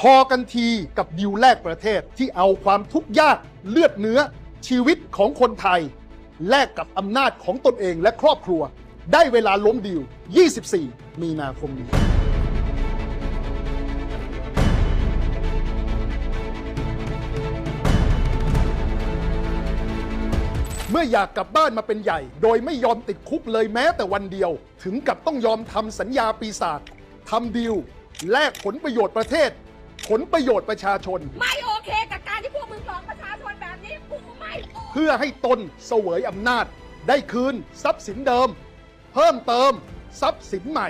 พอกันทีกับดิวแลกประเทศที่เอาความทุกข์ยากเลือดเนื้อชีวิตของคนไทย แลกกับอำนาจของตนเองและครอบครัว ได้เวลาล้มดิว 24 มีนาคมนี้เมื่ออยากกลับบ้านมาเป็นใหญ่ โดยไม่ยอมติดคุกเลยแม้แต่วันเดียว ถึงกับต้องยอมทำสัญญาปีศาจทำดีลแลกผลประโยชน์ประเทศ ผลประโยชน์ประชาชน ไม่โอเคกับการที่พวกมึงหลอกประชาชนแบบนี้กูไม่โอเพื่อให้ตนเสวยอำนาจ ได้คืนทรัพย์สินเดิม เพิ่มเติม ทรัพย์สินใหม่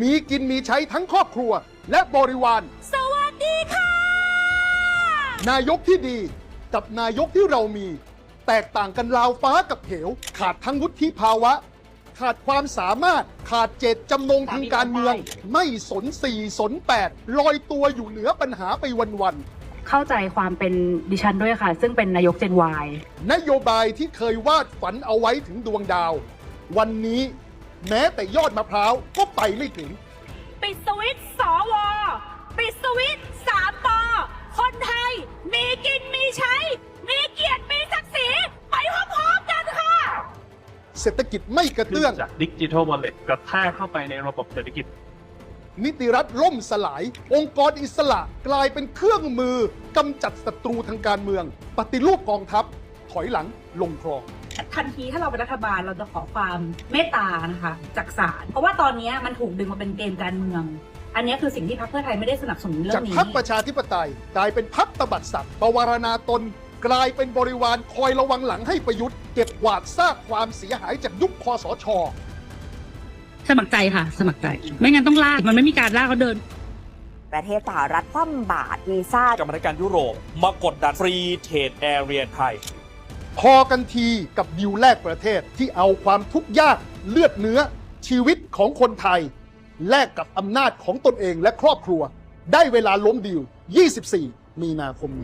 มีกินมีใช้ทั้งครอบครัว และบริวาร สวัสดีค่ะ นายกที่ดีกับนายกที่เรามี แตกต่างกันราวฟ้ากับเหว ขาดทั้งวุฒิภาวะ ขาดความสามารถขาดเจตจำนงทางการเมือง ไม่สนสี่สนแปดลอยตัวอยู่เหนือปัญหาไปวันๆเข้าใจความเป็นดิฉันด้วยค่ะ ซึ่งเป็นนายกเจนวายนโยบายที่เคยวาดฝันเอาไว้ถึงดวงดาว วันนี้แม้แต่ยอดมะพร้าวก็ไปไม่ถึงปิดสวิตช์ส เศรษฐกิจไม่กระขึ้นเตื้อง จากดิจิทัลวอลเล็ตกระแทกเข้าไปในระบบเศรษฐกิจ นิติรัฐล่มสลาย องค์กรอิสระกลายเป็นเครื่องมือกำจัดศัตรูทางการเมือง ปฏิรูปกองทัพ ถอยหลังลงคลองทันทีถ้าเราเป็นรัฐบาลเราจะขอความเมตตานะคะจากศาลเพราะว่าตอนนี้มันถูกดึงมาเป็นเกมการเมือง อันนี้คือสิ่งที่พรรคเพื่อไทยไม่ได้สนับสนุนเรื่อจากงนี้พักประชาธิปไตย กลายเป็นพักตบัดสัตว์ประวารณาตน กลายเป็นบริวารคอยระวังหลังให้ประยุทธ์ เก็บกวาดซากความเสียหายจากยุคคอสช สมัครใจค่ะ สมัครใจ ไม่งั้นต้องลาก มันไม่มีการลากเขาเดิน ประเทศสหรัฐคว่ำบาตรวีซ่ากรรมธิการยุโรปมากดดันฟรีเทรดแอเรียไทย พอกันทีกับดิวแลกประเทศที่เอาความทุกข์ยากเลือดเนื้อชีวิตของคนไทย แลกกับอำนาจของตนเองและครอบครัว ได้เวลาล้มดิว 24 มีนาคมนี้